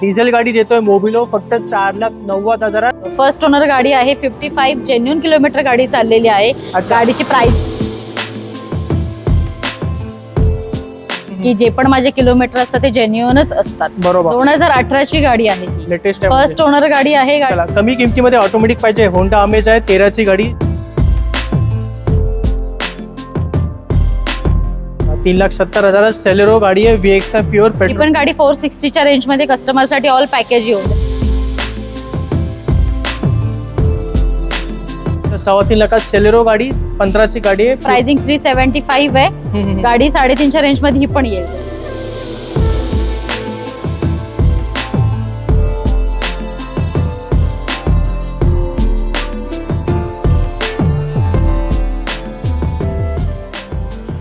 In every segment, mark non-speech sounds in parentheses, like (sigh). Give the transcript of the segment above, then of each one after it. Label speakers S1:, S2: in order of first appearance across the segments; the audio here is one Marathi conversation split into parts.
S1: डिझेल गाडी देतोय मोबिलो फक्त चार लाख नव्वद हजारात.
S2: फर्स्ट ओनर गाडी आहे फिफ्टी फाईव्ह जेन्युन किलोमीटर गाडी चाललेली आहे.
S1: अच्छा.
S2: गाडीची प्राइस की जे पण माझे किलोमीटर असतात ते जेन्युनच असतात.
S1: बरोबर.
S2: दोन हजार अठराची गाडी आहे
S1: लेटेस्ट
S2: फर्स्ट ओनर गाडी आहे
S1: चला कमी किमतीमध्ये ऑटोमॅटिक पाहिजे. होंडा अमेज आहे तेराची गाडी. तीन लाख सत्तर हजारात सेलेरो गाडी आहे व्हीएक्स आहे प्युअर
S2: ही
S1: पेट्रोल
S2: पण गाडी फोर सिक्स्टीच्या रेंजमध्ये कस्टमरसाठी ऑल पॅकेज येऊन.
S1: सव्वा तीन लाखात सेलेरो गाडी पंधराची गाडी आहे
S2: प्राइसिंग थ्री सेव्हन्टी फाईव्ह आहे.
S1: हम्म, हम्म.
S2: गाडी साडेतीनच्या रेंजमध्ये ही पण येईल.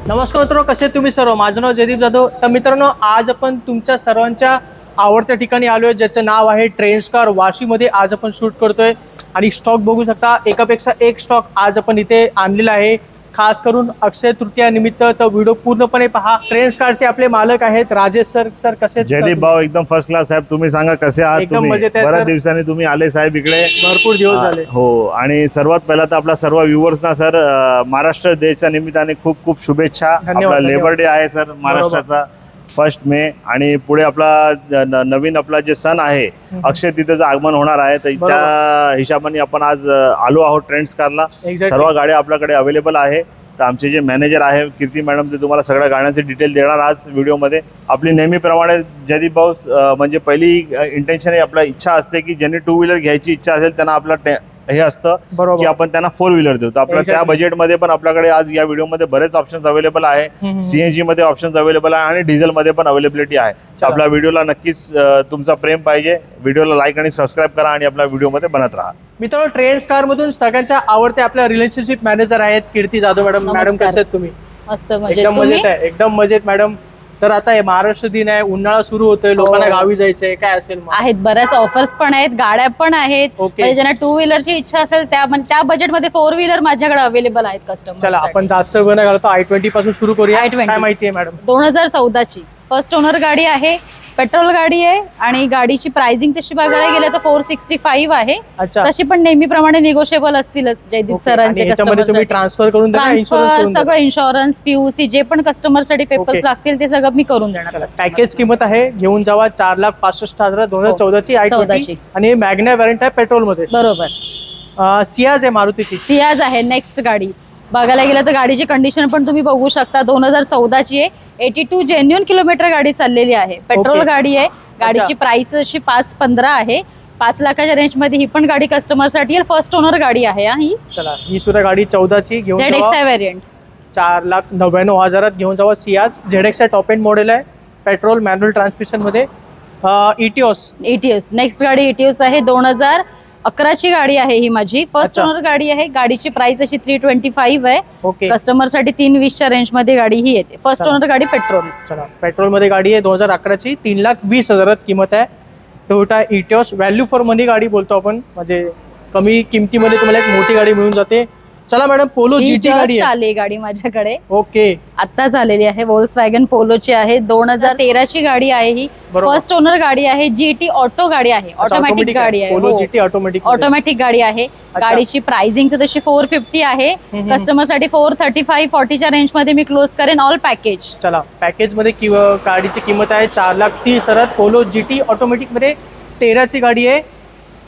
S1: नमस्कार मित्रांनो कसे तुम्ही सर्व? माझं नाव जयदीप जाधव. तर मित्रांनो आज आपण तुमच्या सर्वांच्या आवडत्या ठिकाणी आलो आहे ज्याचं नाव आहे ट्रेंड्स कार वाशीमध्ये आज आपण शूट करतोय. आणि स्टॉक बघू शकता एकापेक्षा एक स्टॉक आज आपण इथे आणलेला आहे. खास करून अक्षय तृतीया निमित्त तर व्हिडिओ पूर्णपणे पहा. ट्रेंड्स कारचे आपले मालक आहेत. राजेश सर सर कसे
S3: जयदीप? भाऊ एकदम फर्स्ट क्लास साहेब तुम्ही सांगा कसे आहात
S1: एकदम मजेत आहे,
S3: बऱ्याच
S1: सर.
S3: दिवसांनी तुम्ही आले साहेब इकडे.
S1: भरपूर दिवस झाले.
S3: हो आणि सर्वात पहिला तर आपल्या सर्व व्ह्युअर्सना सर अं, महाराष्ट्र डेच्या निमित्ताने खूप खूप शुभेच्छा.
S1: धन्यवाद,
S3: आपला लेबर डे आहे सर महाराष्ट्राचा. फर्स्ट मे आणि पुढे आपला न- नवीन आपला जे सण आहे अक्षय तिथेचं आगमन होणार आहे तर
S1: बरोबर.
S3: त्या हिशोबाने आपण आज अं, आलो आहोत ट्रेंड्स कारला. सर्व गाड्या आपल्याकडे अवेलेबल आहे तर आमचे जे मॅनेजर आहे कीर्ती मॅडम ते तुम्हाला सगळ्या गाड्यांचे डिटेल देणार आज व्हिडिओमध्ये आपली नेहमीप्रमाणे जयदीप भाऊ अं, म्हणजे पहिली इंटेन्शन आहे आपला इच्छा असते की ज्यांनी टू व्हीलर घ्यायची इच्छा असेल त्यांना आपला टे- हे असतं की
S1: बरोबर.
S3: आपण त्यांना फोर व्हीलर देऊ. तर आपल्या त्या. बजेटमध्ये पण आपल्याकडे आज या व्हिडिओमध्ये बरेच ऑप्शन्स अवेलेबल आहे. सीएनजी मध्ये ऑप्शन्स अवेलेबल आहे आणि डिझेल मध्ये पण अवेलेबिलिटी आहे. आपल्या व्हिडिओला नक्कीच तुमचा प्रेम पाहिजे. व्हिडिओला लाईक आणि सबस्क्राईब करा आणि आपल्या व्हिडिओमध्ये बनत राहा.
S1: मित्रांनो ट्रेंड्स कार मधून सगळ्यांच्या आवडते आपल्या रिलेशनशिप मॅनेजर आहेत. Kirti Jadhav madam madam. कसे आहेत तुम्ही?
S2: मस्त म्हणजे
S1: एकदम मजेत आहे. एकदम मजेत मॅडम तर आता हे महाराष्ट्र दिन आहे उन्हाळा सुरू होतोय लोकांना
S2: हो.
S1: गावी जायचंय काय असेल मग?
S2: आहेत बऱ्याच ऑफर्स पण आहेत गाड्या पण आहेत. म्हणजे ज्यांना टू व्हीलरची इच्छा असेल त्या त्या बजेटमध्ये फोर व्हीलर माझ्याकडे अवेलेबल आहेत कस्टमर
S1: चला आपण जास्त वेळ घालतो आय ट्वेंटी पासून सुरू करूया
S2: I-20.
S1: काय माहितीये मॅडम
S2: दोन हजार चौदाची फर्स्ट ओनर गाडी आहे पेट्रोल गाडी आहे आणि गाडीची प्राइसिंग तशी बघायला गेलं तर फोर सिक्स्टी फाईव्ह आहे.
S1: अच्छा.
S2: तशी पण नेहमीप्रमाणे निगोशिएबल असतीलच जयदीप
S1: ओके. आणि
S2: सरांचे
S1: तुम्ही ट्रान्सफर करून द्या इन्शुरन्स
S2: ट्रान्सफर
S1: करून
S2: सगळं इन्शुरन्स पीयूसी जे पण कस्टमरसाठी पेपर्स
S1: ओके.
S2: लागतील ते सगळं मी करून देणार customer
S1: पॅकेज किंमत आहे घेऊन जावा चार लाख पासष्ट हजार दोन हजार
S2: हो.
S1: चौदाची आय. आणि मॅग्ना व्हॅरंट आहे पेट्रोलमध्ये
S2: बरोबर
S1: सियाज आहे मारुतीची.
S2: सियाज आहे नेक्स्ट गाडी. बघायला गेलं तर गाडीची कंडिशन पण तुम्ही बघू शकता. दोन हजार चौदाची आहे. एटी टू जेन्युन किलोमीटर गाडी चाललेली आहे. Petrol
S1: okay.
S2: गाडी आहे. गाडीची प्राइस अशी पाच पंधरा आहे. पाच लाखाच्या रेंजमध्ये ही पण गाडी कस्टमरसाठी फर्स्ट ओनर गाडी आहे हा
S1: चला ही सुद्धा गाडी चौदाची घेऊन
S2: झेड एक्स व्हेरियंट
S1: चार लाख नव्याण्णव हजारात घेऊन जावा. सियाज झेड चा टॉप एंड मॉडेल आहे. पेट्रोल मॅन्युअल ट्रान्समिशनमध्ये. इटिओस
S2: एटीएस नेक्स्ट गाडी एटीएस आहे. दोन हजार अकराची गाडी आहे ही माझी. फर्स्ट
S1: अच्छा.
S2: ओनर गाडी आहे. गाडीची प्राइस अशी थ्री ट्वेंटी फाईव्ह आहे.
S1: ओके
S2: कस्टमरसाठी तीन वीसच्या रेंजमध्ये गाडी ही येते. फर्स्ट
S1: चला.
S2: ओनर गाडी पेट्रोल
S1: चला. पेट्रोलमध्ये गाडी आहे. दोन हजार अकराची. तीन लाख वीस हजारात किंमत आहे. Toyota Etios value for money गाडी बोलतो आपण. म्हणजे कमी किमतीमध्ये तुम्हाला एक मोठी गाडी मिळून जाते. चला मॅडम पोलो
S2: ही
S1: जी टी गाडी
S2: आली गाडी माझ्याकडे.
S1: ओके.
S2: आत्ताच आलेली आहे वॉल्स वॅगन पोलोची आहे दोन हजार तेराची गाडी आहे ही. फर्स्ट ओनर गाडी आहे जीटी ऑटो गाडी आहे ऑटोमॅटिक गाडी आहे
S1: Polo G T automatic
S2: automatic गाडी आहे. गाडीची प्राइसिंग तर तशी फोर फिफ्टी आहे. कस्टमरसाठी फोर थर्टी फाईव्ह फॉर्टीच्या रेंजमध्ये मी क्लोज करेन ऑल पॅकेज
S1: चला पॅकेजमध्ये गाडीची किंमत आहे चार लाख तीस हजारात पोलो जी टी ऑटोमॅटिकमध्ये तेराची गाडी आहे.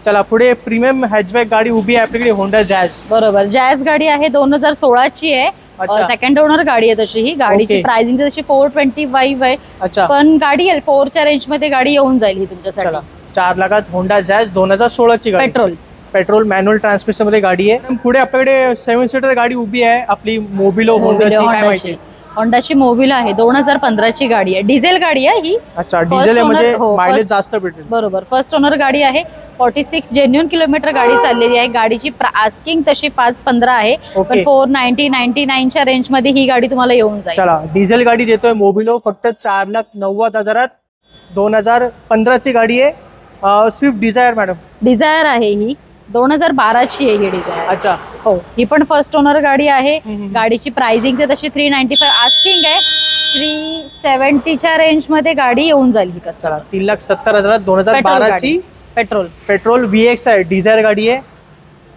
S1: चला पुढे प्रीमियम हॅचबॅक गाडी उभी आहे आपल्याकडे होंडा जॅज
S2: बरोबर. जॅज गाडी आहे दोन हजार सोळाची आहे.
S1: अच्छा.
S2: सेकंड ओनर गाडी आहे तशी ही. गाडीची. प्राइसिंग तशी फोर ट्वेंटी फाईव्ह आहे.
S1: अच्छा.
S2: पण गाडी येईल फोरच्या रेंजमध्ये गाडी येऊन जाईल ही
S1: चला.
S2: तुमच्यासाठी
S1: चार लाखात होंडा जॅज दोन हजार सोळाची गाडी.
S2: पेट्रोल.
S1: पेट्रोल मॅन्युअल ट्रान्समिशनमध्ये गाडी आहे. पुढे आपल्याकडे सेव्हन सीटर गाडी उभी आहे आपली मोबिलो होंडाची काय माहिती?
S2: होंडाची मोबिल आहे दोन हजार पंधराची गाडी आहे. डिझेल गाडी आहे ही.
S1: अच्छा डिझेल म्हणजे
S2: हो,
S1: मायलेज
S2: first-
S1: जास्त भेटेल.
S2: बरोबर. फर्स्ट ओनर गाडी आहे. फॉर्टी सिक्स जेन्युन किलोमीटर गाडी चाललेली आहे. गाडीची आस्किंग तशी पाच पंधरा आहे. पण फोर नाईन्टी नाईन्टी नाईनच्या रेंजमध्ये ही गाडी तुम्हाला येऊन जाईल.
S1: चला डिझेल गाडी देतोय मोबिलो. फक्त चार लाख नव्वद हजारात दोन हजार पंधराची गाडी आहे. स्विफ्ट डिझायर मॅडम
S2: डिझायर आहे ही. दोन हजार बाराची आहे ही डिझायर
S1: अच्छा.
S2: हो ही पण फर्स्ट ओनर गाडी आहे. गाडीची प्राइसिंग तर तशी थ्री नाईन्टी फाय आस्किंग आहे. थ्री सेव्हन्टीच्या रेंजमध्ये गाडी येऊन जाईल ही कस्टमर
S1: तीन लाख सत्तर हजार दोन हजार बाराची.
S2: पेट्रोल
S1: पेट्रोल व्ही एक्स आहे डिझायर गाडी आहे.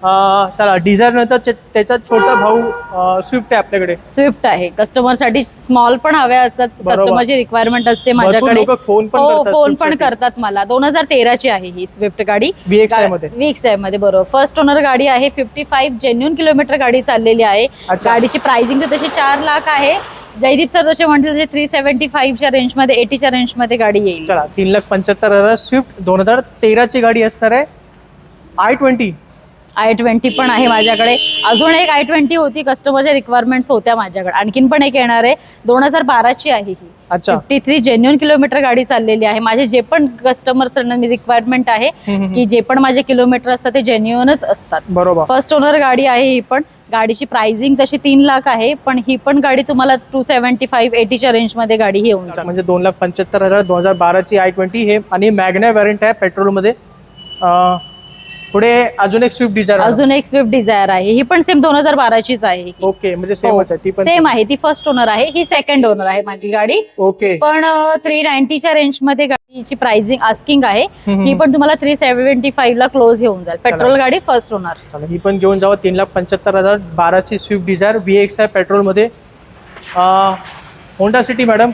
S1: चला डिझायर नंतर ते- त्याचा छोटा भाऊ स्विफ्ट आहे आपल्याकडे.
S2: स्विफ्ट आहे. कस्टमरसाठी स्मॉल पण हव्या असतात. कस्टमरची रिक्वायरमेंट असते माझ्याकडे.
S1: फोन पण
S2: हो
S1: करतात
S2: फोन पण करतात मला. दोन हजार तेराची आहे ही स्विफ्ट गाडी.
S1: मध्ये.
S2: मध्ये बरोबर. फर्स्ट ओनर गाडी आहे. फिफ्टी फाईव्ह जेन्युन किलोमीटर गाडी चाललेली आहे. गाडीची प्राइसिंग तर तशी चार लाख आहे. जयदीप सर जसे म्हणतील तसे थ्री सेव्हन्टी फाईव्हच्या रेंजमध्ये एटीच्या रेंजमध्ये गाडी येईल.
S1: चला तीन लाख पंच्याहत्तर हजार स्विफ्ट दोन हजार तेराची गाडी असणार आहे. आय ट्वेंटी
S2: आय ट्वेंटी पण आहे माझ्याकडे. अजून एक आय ट्वेंटी होती कस्टमरच्या रिक्वायरमेंट्स होत्या माझ्याकडे. आणखीन पण एक येणार आहे. दोन हजार बाराची आहे ही.
S1: अच्छा.
S2: फिफ्टी थ्री जेन्युन किलोमीटर गाडी चाललेली आहे. माझे जे पण कस्टमर्स रिक्वायरमेंट आहे. की जे पण माझे किलोमीटर असतात ते जेन्युनच असतात.
S1: बरोबर.
S2: फर्स्ट ओनर गाडी आहे ही पण. गाडीची प्राइसिंग तशी तीन लाख आहे पण ही पण गाडी तुम्हाला टू सेव्हन्टी फाईव्ह एटीच्या रेंजमध्ये गाडी ही येऊन जाईल.
S1: म्हणजे दोन लाख पंच्याहत्तर हजार दोन हजार बाराची आय ट्वेंटी हे आणि मॅग्ना व्हॅरियंट आहे पेट्रोलमध्ये. पुढे अजून एक स्विफ्ट डिझायर
S2: अजून एक स्विफ्ट डिझायर आहे. ही पण सेम दोन हजार बाराचीच आहे ही.
S1: ओके म्हणजे सेमच आहे. ती पण
S2: सेम आहे. ती फर्स्ट ओनर आहे. ही सेकंड ओनर आहे माझी गाडी.
S1: ओके
S2: पण थ्री नाईन्टीच्या रेंजमध्ये गाडीची प्राइसिंग आस्किंग आहे. ही पण तुम्हाला थ्री सेव्हन्टी फाईव्ह ला क्लोज येऊन जाईल. पेट्रोल गाडी फर्स्ट ओनर
S1: ही पण घेऊन जावा. तीन लाख पंच्याहत्तर हजार बाराची स्विफ्ट डिझायर व्ही एक्स आहे पेट्रोलमध्ये Honda City madam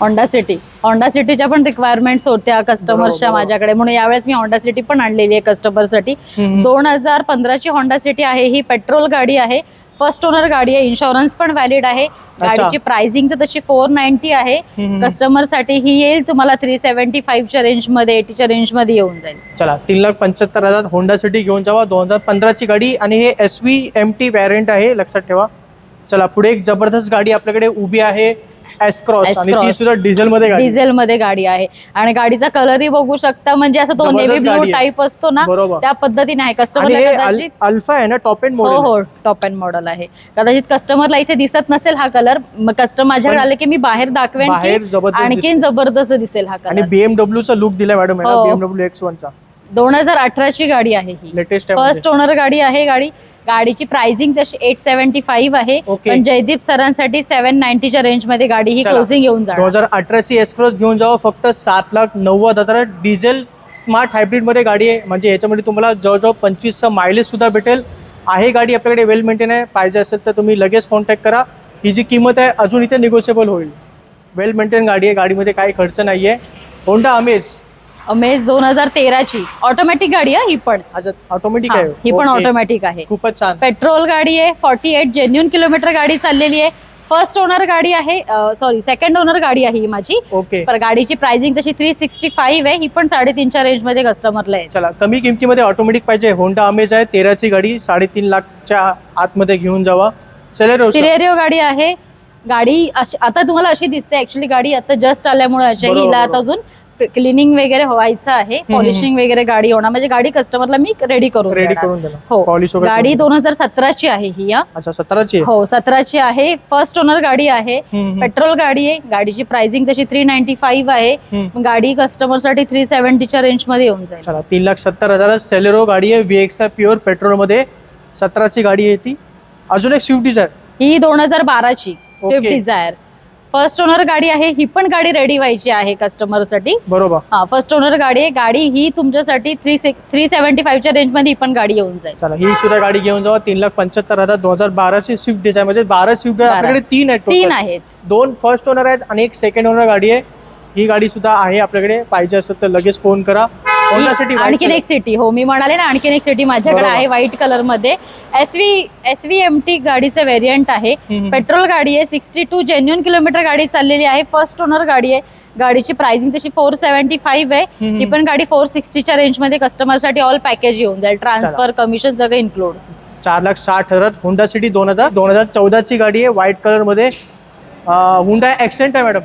S2: Honda City Honda सिटीच्या पण रिक्वायरमेंट्स होत्या कस्टमर्सच्या. माझ्याकडे. म्हणून यावेळेस मी होंडा सिटी पण आणलेली आहे कस्टमरसाठी. दोन हजार पंधराची होंडा सिटी आहे. ही पेट्रोल गाडी आहे. फर्स्ट ओनर गाडी आहे. इन्शुरन्स पण व्हॅलिड आहे. गाडीची प्राइसिंग तर तशी फोर नाईन्टी आहे.
S1: हम्म.
S2: कस्टमरसाठी ही येईल. तुम्हाला थ्री सेव्हन्टी फाईव्हच्या रेंजमध्ये एटीच्या रेंजमध्ये येऊन जाईल.
S1: चला तीन लाख पंच्याहत्तर हजार होंडा सिटी घेऊन जावा. दोन हजार पंधराची गाडी आणि हे S V M T variant आहे. लक्षात ठेवा. चला पुढे एक जबरदस्त गाडी आपल्याकडे उभी आहे. क्रॉस आणि ती
S2: S-Cross.
S1: सुद्धा डिझेल मध्ये गाडी. आहे.
S2: डिझेल मध्ये गाडी आहे. आणि गाडीचा कलरही बघू शकता म्हणजे असं तो नेव्ही ब्लू. टाईप असतो ना त्या पद्धतीने आहे.
S1: आणि
S2: कदाचित
S1: अल्फा आहे ना टॉप एंड मॉडेल
S2: हो टॉप अँड मॉडेल आहे. कदाचित कस्टमरला इथे दिसत नसेल हा कलर कस्टमर माझ्याकडे आले की मी बाहेर दाखवेन आणखीन जबरदस्त दिसेल हा
S1: आणि
S2: कलर
S1: बीएमडब्ल्यू चा लुक दिलाय मॅडम. बीएमडब्ल्यू एक्स वन चा.
S2: दोन हजार अठराची गाडी आहे ही.
S1: लेटेस्ट
S2: फर्स्ट ओनर गाडी आहे गाडी. गाडीची प्राइसिंग तशी एट सेव्हन्टी फाईव्ह आहे. पण जयदीप सरांसाठी सेव्हन नाईन्टीच्या रेंजमध्ये गाडी ही. क्लोजिंग येऊन
S1: दोन
S2: जाणार
S1: हजार अठराची एस क्रॉस घेऊन जावं. फक्त सात लाख नव्वद हजार. डिझेल स्मार्ट हायब्रिडमध्ये गाडी आहे. म्हणजे याच्यामध्ये तुम्हाला जवळजवळ पंचवीसचं मायलेज सुद्धा भेटेल. आहे गाडी आपल्याकडे वेल मेंटेन आहे. पाहिजे असेल तर तुम्ही लगेच कॉन्टॅक्ट करा. ही जी किंमत आहे अजून इथे निगोशिएबल होईल. वेल मेंटेन गाडी आहे. गाडीमध्ये काही खर्च नाही आहे होंडा अमेज
S2: अमेज दोन हजार तेराची. ऑटोमॅटिक गाडी आहे ही पण.
S1: ऑटोमॅटिक आहे.
S2: ही पण. ऑटोमॅटिक आहे.
S1: खूपच छान.
S2: पेट्रोल गाडी आहे फॉर्टी एट जेन्युन किलोमीटर गाडी चाललेली आहे. फर्स्ट ओनर गाडी आहे सॉरी सेकंड ओनर गाडी आहे ही माझी.
S1: ओके
S2: पर गाडीची प्राइसिंग तशी थ्री सिक्स्टी फाईव्ह आहे. ही पण साडेतीनच्या रेंजमध्ये कस्टमरला आहे.
S1: चला कमी किमतीमध्ये ऑटोमॅटिक पाहिजे. होंडा अमेज आहे तेराची गाडी साडेतीन लाखच्या आतमध्ये घेऊन जावा. सेलेरो
S2: सिलेरिओ गाडी आहे. गाडी आता तुम्हाला अशी दिसते ऍक्च्युली गाडी आता जस्ट आल्यामुळे अशा हिला आता. अजून. क्लिनिंग वगैरे व्हायचं आहे. पॉलिशिंग वगैरे गाडी होणार. म्हणजे गाडी कस्टमरला मी रेडी करून
S1: रेडी
S2: देणार.
S1: करून देणार.
S2: हो.
S1: पॉलिश वगैरे
S2: गाडी दोन हजार सतराची आहे ही या
S1: अच्छा सतराची आहे?
S2: हो सतराची आहे. फर्स्ट ओनर गाडी आहे.
S1: हम्म, हम्म.
S2: पेट्रोल गाडी आहे. गाडीची प्राइसिंग तशी थ्री नाईन्टी फाईव्ह आहे.
S1: हम्म.
S2: गाडी कस्टमरसाठी थ्री सेव्हन्टीच्या रेंजमध्ये येऊन जाईल.
S1: चला तीन लाख सत्तर हजार. सेलेरो गाडी आहे. व्ही एक्स प्युअर पेट्रोलमध्ये सतराची गाडी आहे ती. अजून एक स्विफ्ट डिझायर
S2: ही दोन हजार बाराची. स्विफ्ट. डिझायर फर्स्ट ओनर गाडी आहे ही पण गाडी रेडी व्हायची आहे कस्टमरसाठी
S1: बरोबर.
S2: हा फर्स्ट ओनर गाडी आहे गाडी ही तुमच्यासाठी थ्री सिक्स थ्री सेव्हन्टी फाईव्हच्या रेंजमध्ये ही पण गाडी येऊन जाईल.
S1: चला ही सुद्धा गाडी घेऊन जावा तीन लाख पंच्याहत्तर हजार दोन हजार बाराची स्विफ्ट डिझायर म्हणजे बारा स्विफ्ट. आपल्याकडे तीन आहेत
S2: तीन
S1: total.
S2: आहेत.
S1: दोन फर्स्ट ओनर आहेत आणि एक सेकंड ओनर गाडी आहे. ही गाडी सुद्धा आहे आपल्याकडे पाहिजे असेल तर लगेच फोन करा.
S2: आणखीन. एक सिटी हो मी म्हणाले ना आणखीन एक सिटी माझ्याकडे. आहे व्हाईट कलरमध्ये. S V S V M T गाडीचे व्हेरियंट आहे. पेट्रोल गाडी आहे सिक्स्टी टू जेन्युन किलोमीटर गाडी चाललेली आहे. फर्स्ट ओनर गाडी आहे. गाडीची प्राइसिंग तशी फोर सेव्हन्टी फाईव्ह आहे. ही पण गाडी फोर सिक्स्टीच्या रेंजमध्ये कस्टमरसाठी ऑल पॅकेज येऊन जाईल. ट्रान्सफर कमिशन सगळं इन्क्लूड
S1: चार लाख साठ हजार हुंडा सिटी दोन हजार दोन हजार चौदाची गाडी आहे. व्हाईट कलरमध्ये हुंडा ॲक्सेंट आहे मॅडम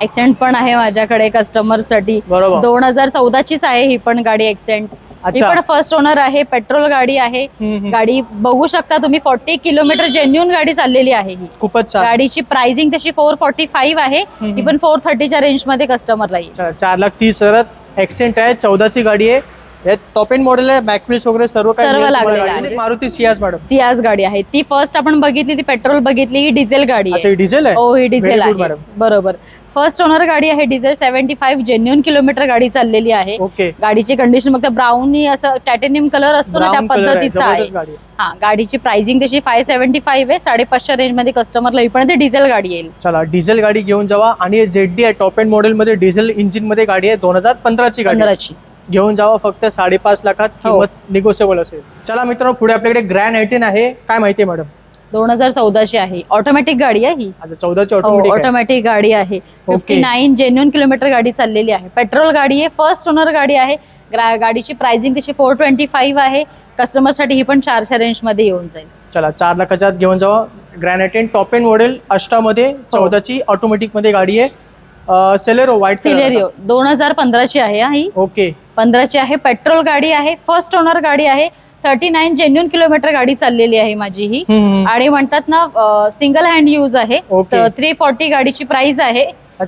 S2: एक्सेंट पण आहे माझ्याकडे कस्टमरसाठी
S1: बरोबर.
S2: दोन हजार चौदाचीच आहे ही पण गाडी एक्सेंट ही
S1: अच्छा.
S2: पण फर्स्ट ओनर आहे पेट्रोल गाडी आहे.
S1: हम्म, हम्म.
S2: गाडी बघू शकता तुम्ही फोर्टी किलोमीटर जेन्युन गाडी चाललेली आहे ही.
S1: खूपच छान.
S2: गाडीची प्राइसिंग तशी फोर फोर्टी फाईव्ह आहे.
S1: हम्म.
S2: ही पण फोर थर्टीच्या रेंजमध्ये कस्टमरला येईल.
S1: चार चार लाख तीस हजारात ॲक्सेंट आहे चौदाची गाडी आहे. हे टॉप एंड मॉडेल आहे बॅकव्हील्स वगैरे सर्व
S2: सर्व
S1: तुम्हाला
S2: लागलेलं. आहे.
S1: मारुती सियाज मॅडम
S2: सियाज गाडी आहे. ती फर्स्ट आपण बघितली ती पेट्रोल बघितली ही डिझेल गाडी
S1: अच्छा
S2: आहे.
S1: ही डिझेल आहे?
S2: हो ही डिझेल
S1: Very good,
S2: आहे.
S1: madam.
S2: बरोबर. फर्स्ट ओनर गाडी आहे diesel seventy five genuine kilometre गाडी चाललेली आहे.
S1: ओके
S2: गाडीची कंडिशन बघता ब्राऊनी असं टायटेनियम कलर असतो ना त्या
S1: आहे
S2: पद्धतीचा आहे.
S1: जबरदस्त गाडी आहे.
S2: हा गाडीची प्राइसिंग तशी फाय सेव्हन्टी फाईव्ह आहे साडेपाचशे रेंजमध्ये कस्टमरला येईपर्यंत डिझेल गाडी येईल.
S1: चला डिझेल गाडी घेऊन जावा आणि जेड डी आहे टॉप एंड मॉडेल मध्ये डिझेल इंजिनमध्ये गाडी आहे दोन हजार पंधराची गाडी आहे.
S2: पंधराची.
S1: घेऊन जावा फक्त साडेपाच लाखात
S2: हो.
S1: किंमत निगोशिएबल असेल. चला मित्रांनो पुढे आपल्याकडे ग्रँड एटीन आहे. काय माहिती आहे मॅडम
S2: दोन हजार चौदाची आहे. ऑटोमॅटिक गाडी आहे ही.
S1: चौदाची
S2: हो
S1: ऑटोमॅटिक
S2: ऑटोमॅटिक गाडी आहे. फिफ्टी नाईन जेन्युन किलोमीटर गाडी चाललेली आहे. पेट्रोल गाडी आहे फर्स्ट ओनर गाडी आहे. गाडीची प्राइसिंग तशी फोर ट्वेंटी फाईव्ह आहे कस्टमरसाठी ही पण चारशे रेंजमध्ये येऊन जाईल.
S1: चला चार लाखाच्या आत घेऊन जावा. Grand eighteen top end model अष्टामध्ये
S2: हो.
S1: चौदाची ऑटोमॅटिकमध्ये गाडी आहे. सेलेरो व्हाईट
S2: सिलेरिओ दोन हजार पंधराची आहे हा ही.
S1: ओके
S2: पंधराची आहे. पेट्रोल गाडी आहे फर्स्ट ओनर गाडी आहे. थर्टी नाईन जेन्युन किलोमीटर गाडी चाललेली आहे माझी ही. आणि म्हणतात ना सिंगल हँड यूज आहे. थ्री फॉर्टी गाडीची प्राइस आहे.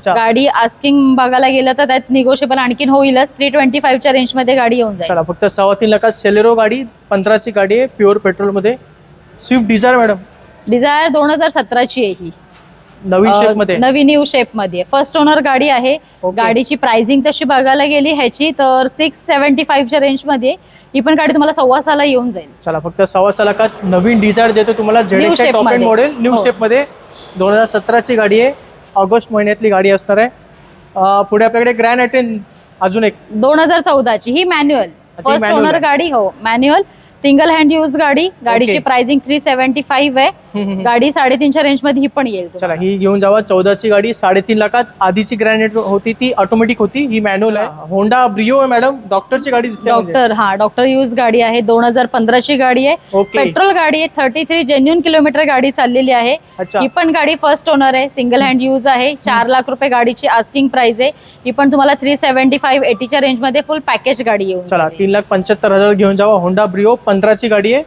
S2: गाडी आस्किंग बघायला गेलं तर त्यात निगोशिएबल आणखीन होईलच थ्री ट्वेंटी फाईव्हच्या रेंजमध्ये गाडी येऊन जाईल.
S1: फक्त सव्वा तीन लाखात सेलेरो गाडी पंधराची गाडी आहे प्युअर पेट्रोलमध्ये. स्विफ्ट डिझायर मॅडम
S2: डिझायर दोन हजार सतराची आहे ही.
S1: नवीन शेपमध्ये?
S2: नवीन न्यू शेपमध्ये. फर्स्ट ओनर गाडी आहे. गाडीची प्राइसिंग तशी बघायला गेली ह्याची तर सिक्स सेव्हन्टी फाईव्हच्या रेंजमध्ये. ही पण गाडी तुम्हाला सव्वा सहाला येऊन जाईल
S1: चला फक्त सव्वा सहा लाखात नवीन डिझायर देतो तुम्हाला टॉप एंड. Model new. शेपमध्ये दोन हजार सतराची गाडी आहे ऑगस्ट महिन्यातली गाडी असणार आहे पुढे आपल्याकडे ग्रँड एटेन अजून एक
S2: दोन हजार चौदाची ही मॅन्युअल फर्स्ट ओनर. गाडी हो मॅन्युअल सिंगल हँड यूज गाडी गाडीची. प्राइसिंग थ्री सेव्हन्टी फाईव्ह आहे. (laughs) गाडी साडेतीनच्या रेंजमध्ये ही पण येईल
S1: चला. ही घेऊन जावा. चौदाची गाडी साडेतीन लाखात. आधीची ग्रँड होती ती ऑटोमॅटिक होती. ही मॅन्युअल आहे. होंडा ब्रिओ आहे मॅडम डॉक्टरची गाडी दिसते म्हणजे.
S2: डॉक्टर हा डॉक्टर यूज गाडी आहे. दोन हजार पंधराची गाडी आहे. पेट्रोल गाडी आहे. थर्टी थ्री जेन्युन किलोमीटर गाडी चाललेली आहे. ही पण गाडी फर्स्ट ओनर आहे. सिंगल हँड यूज आहे. चार लाख रुपये गाडीची आस्किंग प्राइस आहे. ही पण तुम्हाला थ्री सेव्हन्टी फाईव्ह एटीच्या रेंजमध्ये फुल पॅकेज गाडी येऊन
S1: चला. तीन लाख पंच्याहत्तर हजार घेऊन जावा. होंडा ब्रिओ पंधराची गाडी आहे.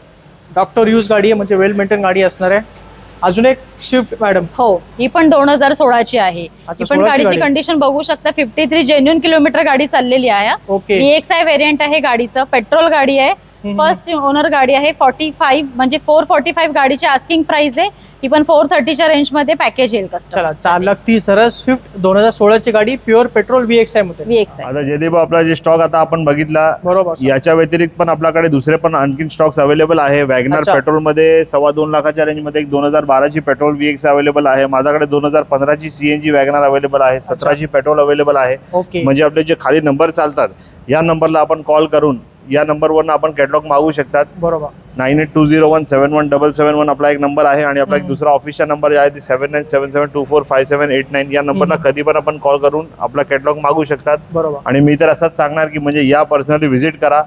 S1: डॉक्टर यूज गाडी आहे म्हणजे वेल मेंटेन गाडी असणार आहे. अजून एक स्विफ्ट मॅडम
S2: हो ही पण दोन हजार सोळाची आहे. ही पण
S1: 16ची
S2: गाडीची
S1: गाडी.
S2: कंडिशन बघू शकता फिफ्टी थ्री जेन्युन किलोमीटर गाडी चाललेली आहे.
S1: ओके
S2: ही एक्स आय व्हेरियंट आहे गाडीचं पेट्रोल गाडी आहे. फर्स्ट ओनर गाडी आहे फोर्टी फाईव्ह म्हणजे फोर फोर्टी फाईव्ह गाडीची आस्किंग प्राइस आहे. ही पण फोर थर्टीच्या रेंजमध्ये पॅकेज येईल
S1: चला चार लाख तीस हजार स्विफ्ट दोन हजार सोळाची गाडी प्युअर पेट्रोल व्ही एक्स आयमध्ये.
S2: वी एक्स आहे
S3: आता जयदीप आपला जे स्टॉक आता आपण बघितला
S1: बरोबर.
S3: याच्या व्यतिरिक्त पण आपल्याकडे दुसरे पण आणखीन स्टॉक्स अवेलेबल आहे. Wagon R. पेट्रोलमध्ये सव्वा दोन लाखाच्या रेंजमध्ये एक दोन हजार बाराची पेट्रोल व्ही एक्स अवेलेबल आहे. माझ्याकडे दोन हजार पंधराची सीएनजी वॅगनर अवेलेबल आहे. सतराची पेट्रोल अवेलेबल आहे. म्हणजे आपले जे खाली नंबर चालतात या नंबरला आपण कॉल करून या नंबरवरनं आपण कॅटलॉग मागू शकतात.
S1: बरोबर.
S3: Nine eight two zero one seven one double seven one आपला एक नंबर आहे आणि आपला एक. दुसरा ऑफिसचा नंबर आहे ते seven nine seven seven two four five seven eight nine या नंबरला. कधी पण आपण कॉल करून आपला कॅटलॉग मागू शकतात.
S1: बरोबर.
S3: आणि मी तर असंच सांगणार की म्हणजे या पर्सनली व्हिजिट करा.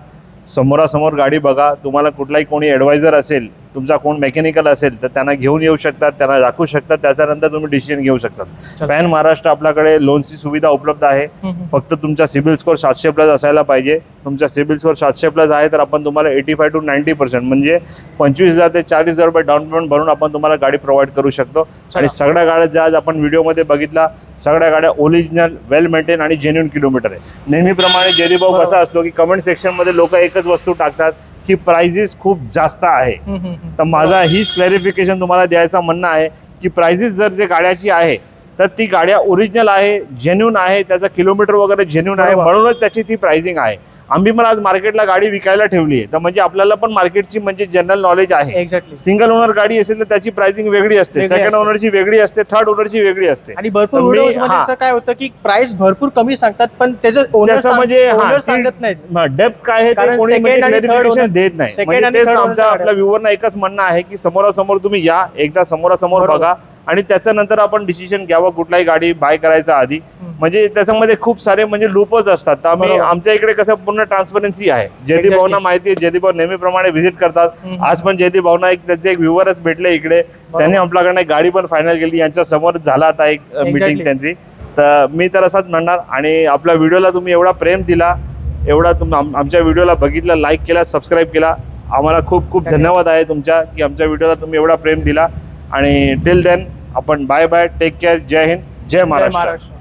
S3: समोरासमोर गाडी बघा. तुम्हाला कुठलाही कोणी ॲडवायझर असेल तुमचा कोण मेकॅनिकल असेल तर त्यांना घेऊन येऊ शकतात त्यांना दाखवू शकतात त्याच्यानंतर तुम्ही डिसिजन घेऊ शकतात. पॅन महाराष्ट्र आपल्याकडे लोनची सुविधा उपलब्ध आहे. फक्त तुमचा सिबिल स्कोर सातशे प्लस असायला पाहिजे तुमचा सिबिल स्कोर सातशे प्लस आहे तर आपण तुम्हाला eighty five to ninety percent म्हणजे पंचवीस हजार ते चाळीस हजार रुपये डाऊन पेमेंट भरून आपण तुम्हाला गाडी प्रोव्हाइड करू शकतो आणि सगळ्या गाड्या ज्या आज आपण व्हिडिओमध्ये बघितला सगळ्या गाड्या ओरिजिनल वेल मेंटेन आणि जेन्युन किलोमीटर आहे नेहमीप्रमाणे
S1: बरोबर.
S3: कसा असतो की कमेंट सेक्शनमध्ये लोक एकच वस्तू टाकतात की प्राइजेस खूप जास्त आहे. तर माझा हीच क्लॅरिफिकेशन तुम्हाला द्यायचं म्हणणं आहे की प्राइजेस जर जे गाड्याची आहे तर ती गाड्या ओरिजिनल आहे जेन्युन आहे त्याचा किलोमीटर वगैरे जेन्युन आहे. म्हणूनच त्याची ती प्राइसिंग आहे आम्ही पण आज मार्केटला गाडी विकायला ठेवली आहे. तर म्हणजे आपल्याला पण मार्केटची म्हणजे जनरल नॉलेज आहे.
S1: एक्झॅक्टली
S3: सिंगल ओनर गाडी असेल तर त्याची प्राइसिंग वेगळी असते.
S1: वेगळी
S3: सेकंड
S1: असते.
S3: ओनरची वेगळी असते. थर्ड ओनरची वेगळी असते.
S1: आणि भरपूर
S3: तर मी- हा.
S1: काय होतं की प्राइस भरपूर कमी सांगतात पण त्याचं ओनर
S3: त्याचं म्हणजे हा,
S1: ओनर
S3: ती-
S1: सांगत नाहीत.
S3: डेप्थ काय आहे ते
S1: कारण
S3: कोणी
S1: second आणि third
S3: क्लॅरिफिकेशन
S1: owner-
S3: देत नाही.
S1: second
S3: म्हणजे
S1: आणि
S3: तेच
S1: third
S3: आमच्या
S1: owner
S3: आपल्या व्ह्युअरना एकच म्हणणं आहे की समोरासमोर तुम्ही या. एकदा समोरासमोर
S1: बरोबर.
S3: बघा. आणि त्याच्यानंतर आपण डिसिजन घ्यावं कुठलाही गाडी बाय करायचा आधी. म्हणजे त्याच्यामध्ये खूप सारे म्हणजे लूपच असतात तर आम्ही. आमच्या इकडे कसं पूर्ण ट्रान्सपरन्सी आहे जयदीप भाऊना
S1: Exactly.
S3: माहिती आहे जयदीप भाऊ नेहमीप्रमाणे व्हिजिट करतात. आज पण जयदीप भाऊना एक त्यांचे एक व्ह्युअरच भेटले इकडे त्यांनी आपल्याकडे गाडी पण फायनल केली यांच्या समोर झाला आता एक. मीटिंग त्यांची तर मी तर असंच म्हणणार आणि आपल्या व्हिडिओला तुम्ही एवढा प्रेम दिला एवढा तुम आम- आमच्या व्हिडिओला बघितला लाईक केला सबस्क्राईब केला आम्हाला खूप खूप
S1: धन्यवाद.
S3: धन्यवाद आहे तुमच्या की आमच्या व्हिडिओला तुम्ही एवढा प्रेम दिला आणि टिल देन आपण bye bye take care Jai Hind Jai
S1: Maharashtra.